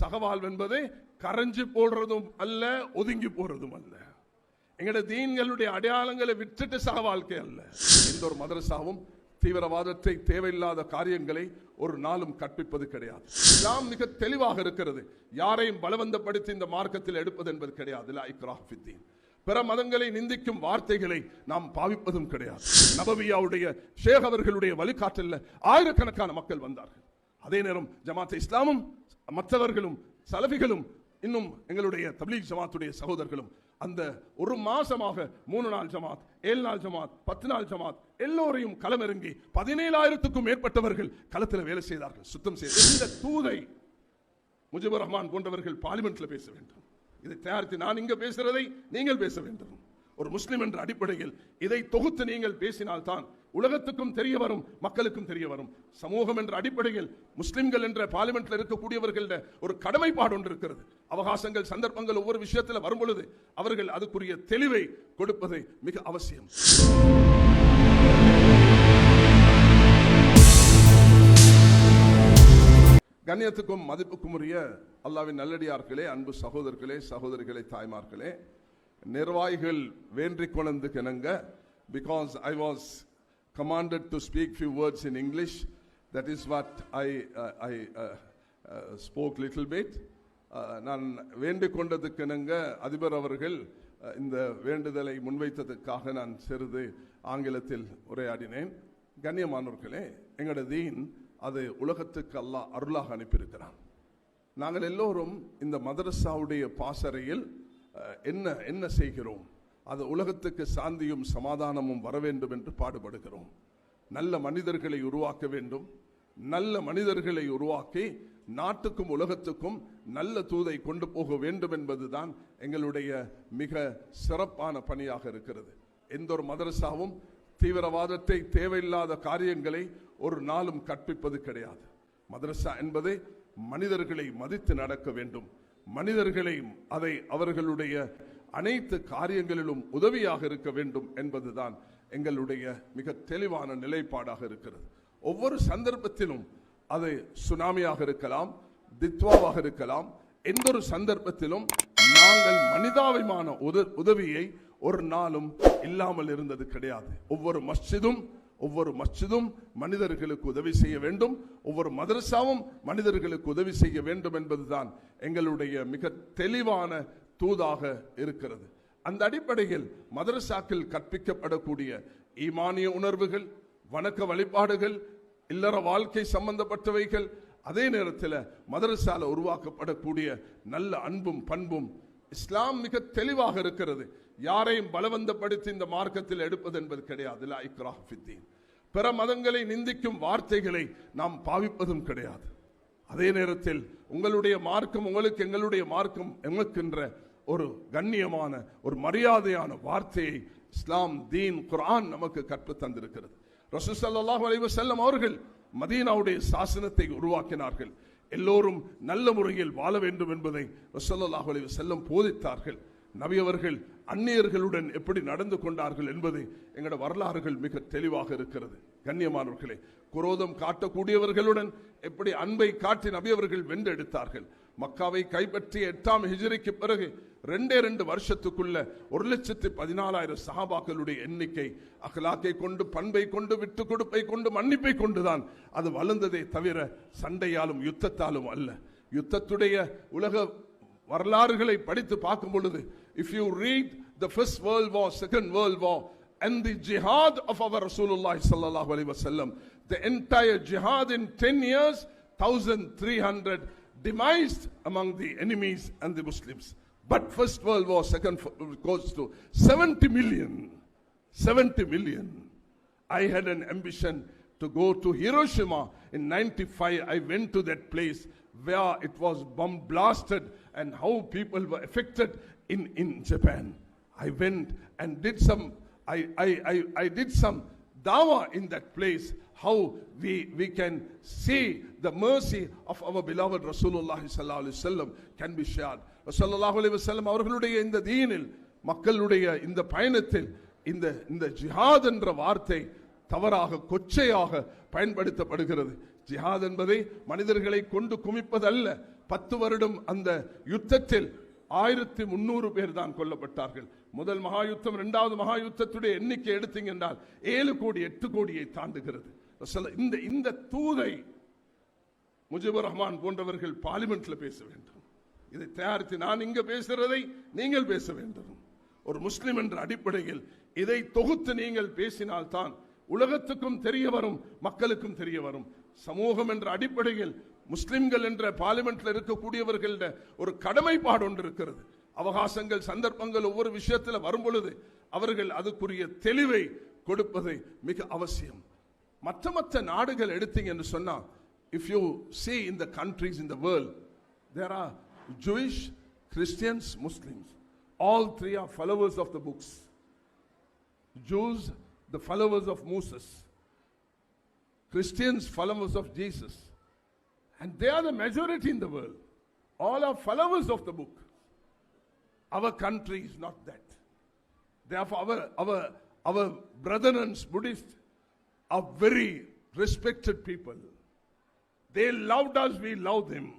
சகவாழ்வு என்பது கரைஞ்சு போடுறதும் அல்ல ஒதுங்கி போறதும் அல்ல. எங்கட தீன்களுடைய அடையாளங்களை விட்டுட்டு சக வாழ்க்கை அல்ல. எந்த ஒரு மதரசாவும் தீவிரவாதத்தை தேவையில்லாத காரியங்களை ஒரு நாளும் கற்பிப்பது கிடையாது. எல்லாம் மிக தெளிவாக இருக்கிறது. யாரையும் பலவந்தப்படுத்தி இந்த மார்க்கத்தில் எடுப்பது என்பது கிடையாது. லா பிற மதங்களை நிந்திக்கும் வார்த்தைகளை நாம் பாவிப்பதும் கிடையாது. நபவியாவுடைய ஷேக் அவர்களுடைய வழிகாட்டல ஆயிரக்கணக்கான மக்கள் வந்தார்கள். அதே நேரம் ஜமாத் இஸ்லாமும் மற்றவர்களும் சலபிகளும் இன்னும் எங்களுடைய தப்லீக் ஜமாத்துடைய சகோதரர்களும் அந்த ஒரு மாசமாக மூணு நாள் ஜமாத் ஏழு நாள் ஜமாத் பத்து நாள் ஜமாத் எல்லோரையும் களமிறங்கி பதினேழாயிரத்துக்கும் மேற்பட்டவர்கள் களத்தில் வேலை செய்தார்கள். சுத்தம் செய்த இந்த தூதை முஜிபுர் ரஹ்மான் போன்றவர்கள் பார்லிமெண்ட்ல பேச வேண்டும். இதை தயாரித்து நான் இங்க பேசுறதை நீங்கள் பேச வேண்டும். ஒரு முஸ்லிம் என்ற அடிப்படையில் இதை தொகுத்து நீங்கள் பேசினால்தான் உலகத்துக்கும் தெரிய வரும் மக்களுக்கும் தெரிய வரும். சமூகம் என்ற அடிப்படையில் முஸ்லிம்கள் என்ற பார்லிமெண்ட்ல இருக்கக்கூடியவர்கள ஒரு கடமைப்பாடு ஒன்று இருக்கிறது. அவகாசங்கள் சந்தர்ப்பங்கள் ஒவ்வொரு விஷயத்தில் வரும் பொழுது அவர்கள் அதுக்குரிய தெளிவை கொடுப்பது மிக அவசியம். கண்ணியத்துக்கும் மதிப்புக்கும் உரிய அல்லாவின் நல்லடியார்களே அன்பு சகோதரர்களே சகோதரிகளே தாய்மார்களே நிர்வாகிகள் வேண்டிக் கொண்டு கிணங்க because I was commanded to speak few words in English. That is what I, uh, I uh, uh, spoke little bit. Uh, நான் வேண்டிக் கொண்டதுக்கிணங்க அதிபர் அவர்கள் uh, இந்த வேண்டுதலை முன்வைத்ததுக்காக நான் சிறிது ஆங்கிலத்தில் உரையாடினேன் கண்ணியமானவர்களே எங்களோட தீன் அது உலகத்துக்கு அல்லாஹ் அருளாக அனுப்பியிருக்கிறான் நாங்கள் எல்லோரும் இந்த மதரசாவுடைய பாசறையில் uh, என்ன என்ன செய்கிறோம் அது உலகத்துக்கு சாந்தியும் சமாதானமும் வர வேண்டும் என்று பாடுபடுகிறோம். நல்ல மனிதர்களை உருவாக்க வேண்டும். நல்ல மனிதர்களை உருவாக்கி நாட்டுக்கும் உலகத்துக்கும் நல்ல தூதை கொண்டு போக வேண்டும் என்பதுதான் எங்களுடைய மிக சிறப்பான பணியாக இருக்கிறது. எந்த ஒரு மதரசாவும் தீவிரவாதத்தை தேவையில்லாத காரியங்களை ஒரு நாளும் கற்பிப்பது கிடையாது. மதரசா என்பதை மனிதர்களை மதித்து நடக்க வேண்டும். மனிதர்களை அதை அவர்களுடைய அனைத்து காரியங்களிலும் உதவியாக இருக்க வேண்டும் என்பதுதான் எங்களுடைய மிக தெளிவான நிலைப்பாடாக இருக்கிறது. ஒவ்வொரு சந்தர்ப்பத்திலும் அது சுனாமியாக இருக்கலாம் தித்வாவாக இருக்கலாம். எந்த ஒரு சந்தர்ப்பத்திலும் நாங்கள் மனிதாபிமான உத- உதவியை ஒரு நாளும் இல்லாமல் இருந்தது கிடையாது. ஒவ்வொரு மஸ்ஜிதும் ஒவ்வொரு மஸ்ஜிதும் மனிதர்களுக்கு உதவி செய்ய வேண்டும். ஒவ்வொரு மதரசாவும் மனிதர்களுக்கு உதவி செய்ய வேண்டும் என்பதுதான் எங்களுடைய மிக தெளிவான தூதாக இருக்கிறது. அந்த அடிப்படையில் மதரசாக்கள் கற்பிக்கப்படக்கூடிய ஈமானிய உணர்வுகள் வணக்க வழிபாடுகள் இல்லற வாழ்க்கை சம்பந்தப்பட்டவைகள் அதே நேரத்தில் மதரசால உருவாக்கப்படக்கூடிய நல்ல அன்பும் பண்பும் இஸ்லாம் மிக தெளிவாக இருக்கிறது. யாரையும் பலவந்தப்படுத்தி இந்த மார்க்கத்தில் எடுப்பது என்பது கிடையாது. லா பிற மதங்களை நிந்திக்கும் வார்த்தைகளை நாம் பாவிப்பதும் கிடையாது. அதே நேரத்தில் உங்களுடைய மார்க்கம் உங்களுக்கு எங்களுடைய மார்க்கம் எமக்கின்ற ஒரு கண்ணியமான ஒரு மரியாதையான வார்த்தையை இஸ்லாம் தீன் குரான் நமக்கு கற்று தந்திருக்கிறது. ரசூல் ஸல்லல்லாஹு அலைஹி அவர்கள் மதீனாவுடைய சாசனத்தை உருவாக்கினார்கள். எல்லோரும் நல்ல முறையில் வாழ வேண்டும் என்பதை ரசல்லாஹ் அலைவ செல்லம் போதித்தார்கள். நபியவர்கள் அந்நியர்களுடன் எப்படி நடந்து கொண்டார்கள் என்பது எங்களோட வரலாறுகள் மிக தெளிவாக இருக்கிறது. கண்ணியமானவர்களே குரோதம் காட்டக்கூடியவர்களுடன் எப்படி அன்பை காட்டி நபியவர்கள் வென்றெடுத்தார்கள். மக்காவை கைப்பற்றிய எட்டாம் ஹிஜரிக்கு பிறகு ரெண்டே ரெண்டு வருஷத்துக்குள்ள ஒரு லட்சத்து பதினாலாயிரம் சஹாபாக்களுடைய எண்ணிக்கை அகலாக்கை கொண்டு பண்பை கொண்டு விட்டு கொடுப்பை கொண்டு மன்னிப்பை கொண்டுதான் அது வளர்ந்ததே தவிர சண்டையாலும் யுத்தத்தாலும் அல்ல. யுத்தத்துடைய உலக வரலாறுகளை படித்து பார்க்கும் பொழுது if you read the first world war second world war and the jihad of our Rasulullah sallallahu alaihi wasallam the entire jihad in 10 years 1300 demised among the enemies and the Muslims but first world war second goes to 70 million 70 million I had an ambition to go to Hiroshima in 95. I went to that place where it was bomb blasted and how people were affected in, in Japan. I went and did some, I, I, I, I did some dawa in that place, how we, we can see the mercy of our beloved Rasulullah sallallahu alaihi wasallam can be shared. Rasulullah alaihi அவர்களுடைய இந்த தீனில் மக்களுடைய இந்த பயணத்தில் இந்த இந்த ஜிஹாத் என்ற வார்த்தை தவறாக கொச்சையாக பயன்படுத்தப்படுகிறது. ஜிஹாத் என்பதை மனிதர்களை கொண்டு குமிப்பதல்ல. பத்து வருடம் அந்த யுத்தத்தில் ஆயிரத்தி முன்னூறு பேர் தான் கொல்லப்பட்டார்கள். முதல் மகாயுத்தம் இரண்டாவது மகாயுத்தத்துடைய எண்ணிக்கை எடுத்தீங்க என்றால் ஏழு கோடி எட்டு கோடியை தாண்டுகிறது. இந்த இந்த தூதை முஜிபுர் ரஹ்மான் போன்றவர்கள் பார்லிமெண்ட்ல பேச வேண்டும். இதை தயாரித்து நான் இங்க பேசுறதை நீங்கள் பேச வேண்டும். ஒரு முஸ்லிம் என்ற அடிப்படையில் இதை தொகுத்து நீங்கள் பேசினால்தான் உலகத்துக்கும் தெரிய வரும் மக்களுக்கும் தெரிய வரும். சமூகம் என்ற அடிப்படையில் முஸ்லிம்கள் என்ற பார்லிமெண்ட்ல இருக்கக்கூடியவர்கள ஒரு கடமைப்பாடு ஒன்று இருக்கிறது. அவகாசங்கள் சந்தர்ப்பங்கள் ஒவ்வொரு விஷயத்தில் வரும் பொழுது அவர்கள் அதுக்குரிய தெளிவை கொடுப்பது மிக அவசியம் மற்ற மற்ற நாடுகள் எடுத்தீங்க என்று சொன்னால் if you see in the countries in the world there are Jewish Christians Muslims all three are followers of the books Jews the followers of Moses Christians followers of Jesus and they are the majority in the world all are followers of the book our country is not that therefore our our our brethren buddhists are very respected people they loved us, we love them.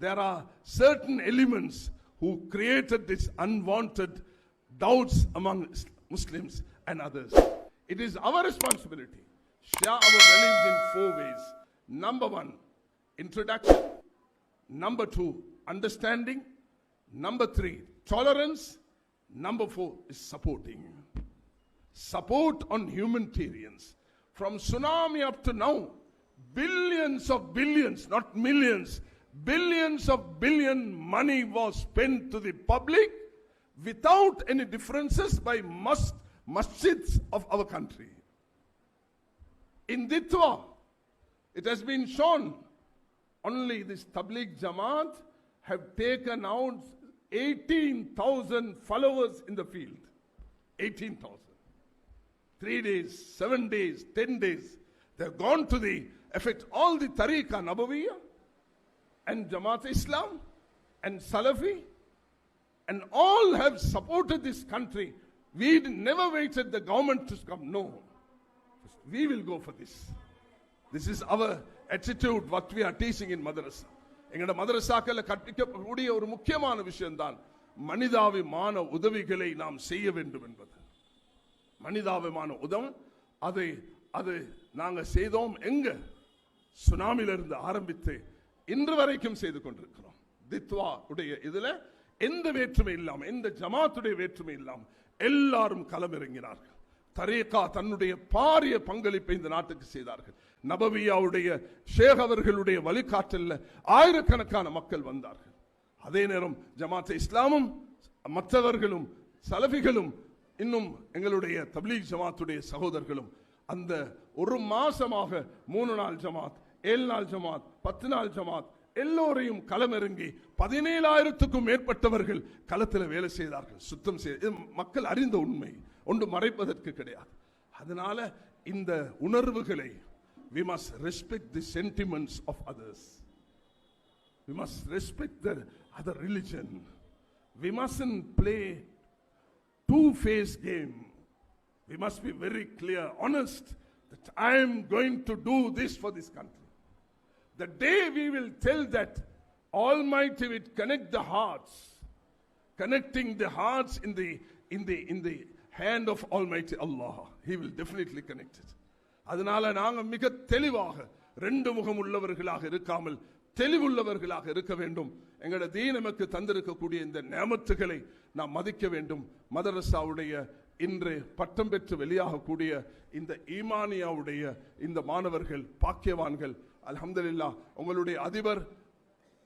There are certain elements who created this unwanted doubts among Muslims and others. It is our responsibility. Share our values in four ways. Number one, introduction. Number two, understanding. Number three, tolerance. Number four is supporting. Support on humanitarians. From tsunami up to now, billions of billions, not millions, billions of billion money was spent to the public without any differences by must, masjids of our country. In Ditwa, it has been shown only this Tabligh Jamaat have taken out 18,000 followers in the field. 18,000. Three days, seven days, ten days. They've gone to the effect all the Tariqa Nabawiyya and Jamaat Islam and Salafi and all have supported this country. We never waited the government to come. No. We will go for this. This is our attitude, what we are teaching in madrasa. எங்களோட மதரசாக்கள் கற்பிக்கக்கூடிய ஒரு முக்கியமான விஷயம்தான் மனிதாபிமான உதவிகளை நாம் செய்ய வேண்டும் என்பது. மனிதாபிமான உதவும் அதை அது நாங்க செய்தோம் எங்க? சுனாமியிலிருந்து ஆரம்பித்து இன்று வரைக்கும் செய்து கொண்டிருக்கிறோம். தித்வா உடைய இதுல எந்த வேற்றுமை இல்லாம எந்த ஜமாத்துடைய வேற்றுமை இல்லாம எல்லாரும் களமிறங்கினார்கள். தரேகா தன்னுடைய பாரிய பங்களிப்பை இந்த நாட்டுக்கு செய்தார்கள். நபவியாவுடைய ஷேக் அவர்களுடைய வழிகாட்டல்ல ஆயிரக்கணக்கான மக்கள் வந்தார்கள். அதே நேரம் ஜமாத் இஸ்லாமும் மற்றவர்களும் சலபிகளும் இன்னும் எங்களுடைய தப்லீக் ஜமாத்துடைய சகோதரர்களும் அந்த ஒரு மாசமாக மூணு நாள் ஜமாத் ஏழு நாள் ஜமாத் பத்து நாள் ஜமாத் எல்லோரையும் களமிறங்கி பதினேழாயிரத்துக்கும் மேற்பட்டவர்கள் களத்தில் வேலை செய்தார்கள் சுத்தம் செய்த மக்கள் அறிந்த உண்மை ஒன்று மறைப்பதற்கு கிடையாது. அதனால இந்த உணர்வுகளை we must respect the sentiments of others. We must respect the other religion. We mustn't play two-faced game. We must be very clear honest that i am going to do this for this country. The day we will tell that almighty will connect the hearts connecting the hearts in the in the in the hand of almighty allah he will definitely connect it அதனால நாங்கள் மிக தெளிவாக ரெண்டு முகம் உள்ளவர்களாக இருக்காமல் தெளிவுள்ளவர்களாக இருக்க வேண்டும். எங்களோட தீன் நமக்கு தந்திருக்கக்கூடிய இந்த நேமத்துகளை நாம் மதிக்க வேண்டும். மதரசாவுடைய இன்று பட்டம் பெற்று வெளியாகக்கூடிய இந்த ஈமானியாவுடைய இந்த மாணவர்கள் பாக்கியவான்கள் அலமதுல்லா உங்களுடைய அதிபர்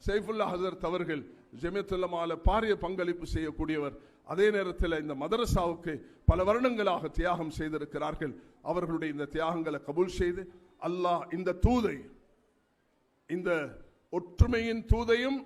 சைஃபுல்லா ஹசரத் அவர்கள் ஜெமியத்துல்லமால பாரிய பங்களிப்பு செய்யக்கூடியவர். அதே நேரத்தில் இந்த மதரசாவுக்கு பல வருடங்களாக தியாகம் செய்திருக்கிறார்கள். அவர்களுடைய இந்த தியாகங்களை கபூல் செய்து அல்லாஹ் இந்த தூதை இந்த ஒற்றுமையின் தூதையும்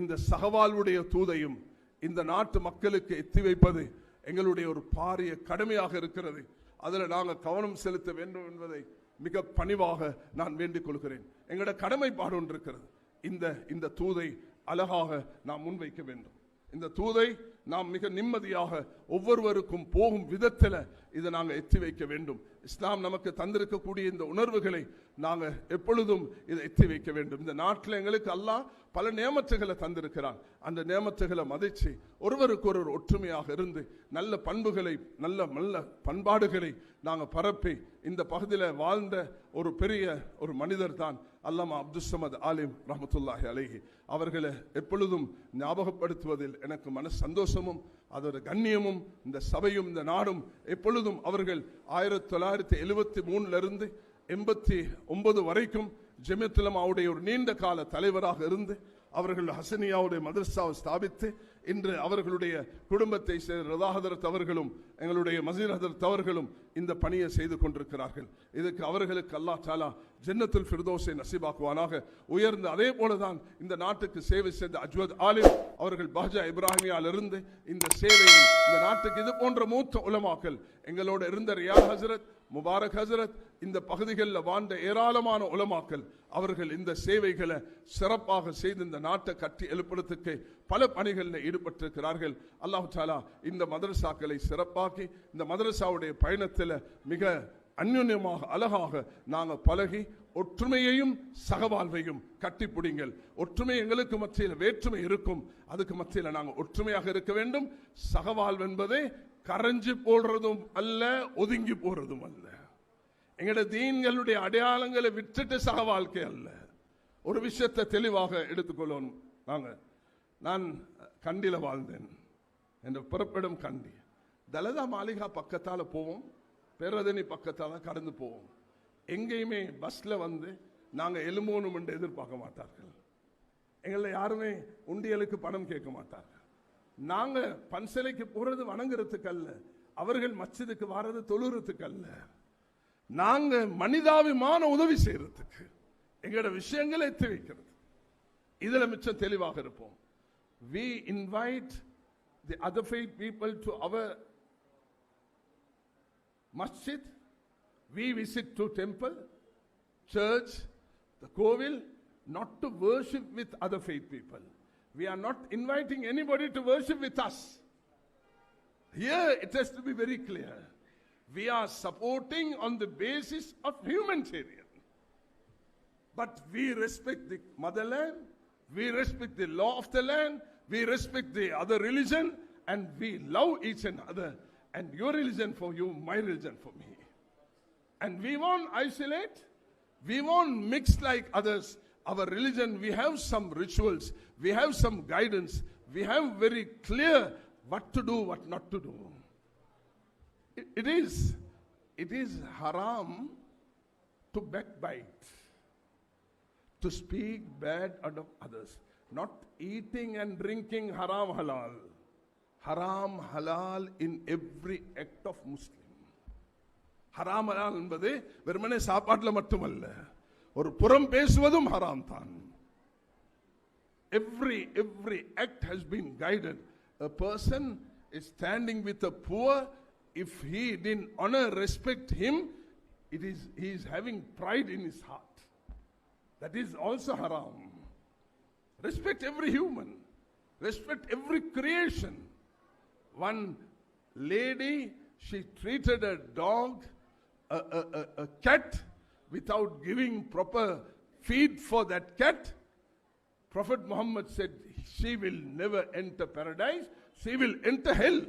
இந்த சகவாழ்வுடைய தூதையும் இந்த நாட்டு மக்களுக்கு எத்தி வைப்பது எங்களுடைய ஒரு பாரிய கடமையாக இருக்கிறது. அதில் நாங்கள் கவனம் செலுத்த வேண்டும் என்பதை மிக பணிவாக நான் வேண்டிக் கொள்கிறேன். எங்களோட கடமைப்பாடு ஒன்று இருக்கிறது. இந்த இந்த தூதை அழகாக நாம் முன்வைக்க வேண்டும். இந்த தூதை நாம் மிக நிம்மதியாக ஒவ்வொருவருக்கும் போகும் விதத்தில் இதை நாங்கள் எத்தி வைக்க வேண்டும். இஸ்லாம் நமக்கு தந்திருக்கக்கூடிய இந்த உணர்வுகளை நாங்கள் எப்பொழுதும் இதை எத்தி வைக்க வேண்டும். இந்த நாட்டில் எங்களுக்கு அல்லாஹ் பல நியமத்துகளை தந்திருக்கிறான். அந்த நியமத்துகளை மதிச்சு ஒருவருக்கு ஒருவர் ஒற்றுமையாக இருந்து நல்ல பண்புகளை நல்ல நல்ல பண்பாடுகளை நாங்கள் பரப்பி இந்த பகுதியில் வாழ்ந்த ஒரு பெரிய ஒரு மனிதர் தான் அல்லாமா அப்துல் சமத் ஆலிம் ரஹமத்துல்லாஹி அலைஹி. அவர்களை எப்பொழுதும் ஞாபகப்படுத்துவதில் எனக்கு மன சந்தோஷமும் அதோட கண்ணியமும் இந்த சபையும் இந்த நாடும் எப்பொழுதும் அவர்கள் ஆயிரத்தி தொள்ளாயிரத்தி எழுபத்தி மூணுலேருந்து எண்பத்தி ஒன்பது வரைக்கும் ஜெமித்துலமாவுடைய ஒரு நீண்ட கால தலைவராக இருந்து அவர்கள் ஹசனியாவுடைய மதர்சாவை ஸ்தாபித்து இன்று அவர்களுடைய குடும்பத்தை சேர்ந்த ஹதரத் அவர்களும் எங்களுடைய மசீர் ஹதரத் அவர்களும் இந்த பணியை செய்து கொண்டிருக்கிறார்கள். இதுக்கு அவர்களுக்கு அல்லா சாலா ஜன்னத்துல் ஃபிர்தோஸை நசீபாக்குவானாக. உயர்ந்து அதே போலதான் இந்த நாட்டுக்கு சேவை செய்த அஜ்வத் ஆலிம் அவர்கள் பாஜா இப்ராஹிமியால் இருந்து இந்த சேவையில் இந்த நாட்டுக்கு இது போன்ற மூத்த உலமாக்கல் எங்களோட இருந்த ரியா ஹசரத் முபாரக் ஹசரத் இந்த பகுதிகளில் வாழ்ந்த ஏராளமான உலமாக்கல் அவர்கள் இந்த சேவைகளை சிறப்பாக செய்து இந்த நாட்டை கட்டி எழுப்புறதுக்கு பல பணிகளில் ஈடுபட்டிருக்கிறார்கள். அல்லாஹ் தாலா இந்த மதரசாக்களை சிறப்பாக்கி இந்த மதரசாவுடைய பயணத்தில் மிக அந்யுன்யமாக அழகாக நாங்கள் பழகி ஒற்றுமையையும் சகவாழ்வையும் கட்டிப்பிடிங்கள். ஒற்றுமை எங்களுக்கு மத்தியில் வேற்றுமை இருக்கும். அதுக்கு மத்தியில் நாங்கள் ஒற்றுமையாக இருக்க வேண்டும். சகவாழ்வு என்பதே கரைஞ்சு போடுறதும் அல்ல ஒதுங்கி போறதும் அல்ல. எங்களோட தீன்களுடைய அடையாளங்களை விட்டுட்டு சக வாழ்க்கை அல்ல. ஒரு விஷயத்தை தெளிவாக எடுத்துக்கொள்ளணும் நாங்கள் நான் கண்டியில் வாழ்ந்தேன். என்ற புறப்படும் கண்டி. தலதா மாளிகா பக்கத்தால் போவோம். பேரதனி பக்கத்தால் கடந்து போவோம். எங்கேயுமே பஸ்ல வந்து நாங்கள் எலும்போனும் என்று எதிர்பார்க்க மாட்டார்கள். எங்களை யாருமே உண்டியலுக்கு பணம் கேட்க மாட்டார்கள். நாங்கள் பன்சலைக்கு போறது வணங்குறதுக்கு அல்ல அவர்கள் மச்சதுக்கு வர்றது தொழுறதுக்கு அல்ல நாங்கள் மனிதாபிமான உதவி செய்யறதுக்கு எங்களோட விஷயங்களை எத்தி வைக்கிறது இதில் மிச்சம் தெளிவாக இருப்போம். We invite the other faith people to our Masjid we visit to temple church the கோவில் not to worship with other faith people we are not inviting anybody to worship with us here it has to be very clear we are supporting on the basis of humanitarian but we respect the motherland, we respect the law of the land, we respect the other religion, and we love each another. And your religion for you, my religion for me. And we won't isolate, we won't mix like others Our religion, we have some rituals, we have some guidance, we have very clear what to do, what not to do. It- it is, it is haram to backbite to speak bad out of others. Not eating and drinking haram halal. Haram halal in every act of Muslim. ஹராம் ஹலால் என்பது வெறுமனே சாப்பாட்டில் மட்டுமல்ல ஒரு புறம் பேசுவதும் ஹராம் தான் every every act has been guided a person is standing with the poor if he didn't honor respect him it is he is having pride in his heart that is also haram respect every human respect every creation one lady she treated a dog a, a, a, a cat without giving proper feed for that cat Prophet Muhammad said, She will never enter paradise, she will enter hell.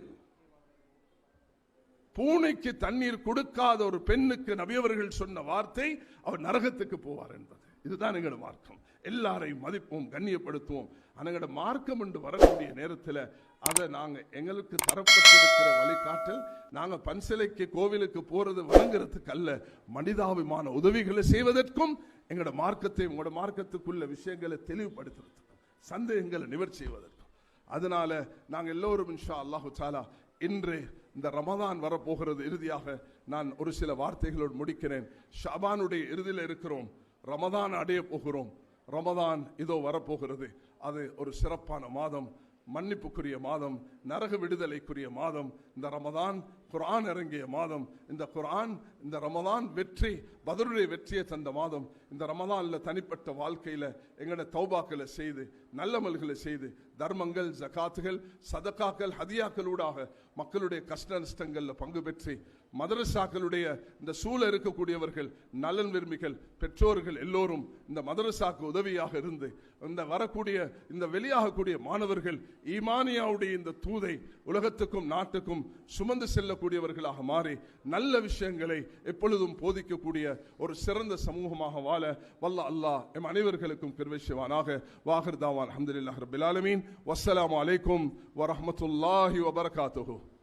பூனைக்கு தண்ணீர் கொடுக்காத ஒரு பெண்ணுக்கு நபியவர்கள் சொன்ன வார்த்தை அவர் நரகத்துக்கு போவார் என்பது இதுதான் எங்களோட மார்க்கம். எல்லாரையும் மதிப்போம் கண்ணியப்படுத்துவோம். எங்களோட மார்க்கம் என்று வரக்கூடிய நேரத்தில் அதை நாங்கள் எங்களுக்கு தரப்பட்டிருக்கிற வழிகாட்டல் நாங்கள் பன்சிலைக்கு கோவிலுக்கு போகிறது வழங்குறதுக்கு அல்ல மனிதாபிமான உதவிகளை செய்வதற்கும் எங்களோட மார்க்கத்தை உங்களோட மார்க்கத்துக்குள்ள விஷயங்களை தெளிவுபடுத்துறதுக்கும் சந்தேகங்களை நிவர்த்தி செய்வதற்கும். அதனால நாங்கள் எல்லோரும் இன்ஷா அல்லாஹு சாலா இன்று இந்த ரமதான் வரப்போகிறது இறுதியாக நான் ஒரு சில வார்த்தைகளோடு முடிக்கிறேன். ஷாபானுடைய இறுதியில் இருக்கிறோம். ரமதான் அடைய போகிறோம். ரமதான் இதோ வரப்போகிறது. அது ஒரு சிறப்பான மாதம் மன்னிப்புக்குரிய மாதம் நரக விடுதலைக்குரிய மாதம். இந்த ரமதான் குரான் இறங்கிய மாதம் இந்த குரான் இந்த ரமதான் வெற்றி பதருடைய வெற்றியை தந்த மாதம். இந்த ரமதானில் தனிப்பட்ட வாழ்க்கையில் எங்கட தௌபாக்களை செய்து நல்லமல்களை செய்து தர்மங்கள் ஜகாத்துகள் சதக்காக்கள் ஹதியாக்களூடாக மக்களுடைய கஷ்ட நஷ்டங்களில் பங்கு பெற்று மதரசாக்களுடைய இந்த சூழ இருக்கக்கூடியவர்கள் நலன் விரும்பிகள் பெற்றோர்கள் எல்லோரும் இந்த மதரசாக்கு உதவியாக இருந்து இந்த வரக்கூடிய இந்த வெளியாகக்கூடிய மாணவர்கள் ஈமானியாவுடைய இந்த தூதை உலகத்துக்கும் நாட்டுக்கும் சுமந்து செல்லக்கூடியவர்களாக மாறி நல்ல விஷயங்களை எப்பொழுதும் போதிக்கக்கூடிய ஒரு சிறந்த சமூகமாக வாழ வல்ல அல்லாஹ் எம் அனைவர்களுக்கும் பெருவிஷவானாக வாகர் தாவான் அஹமதுல்லாஹ் ரபில் ஆலமீன். அலைக்கும் வரமத்துல்லாஹி வபரகாத்துஹு.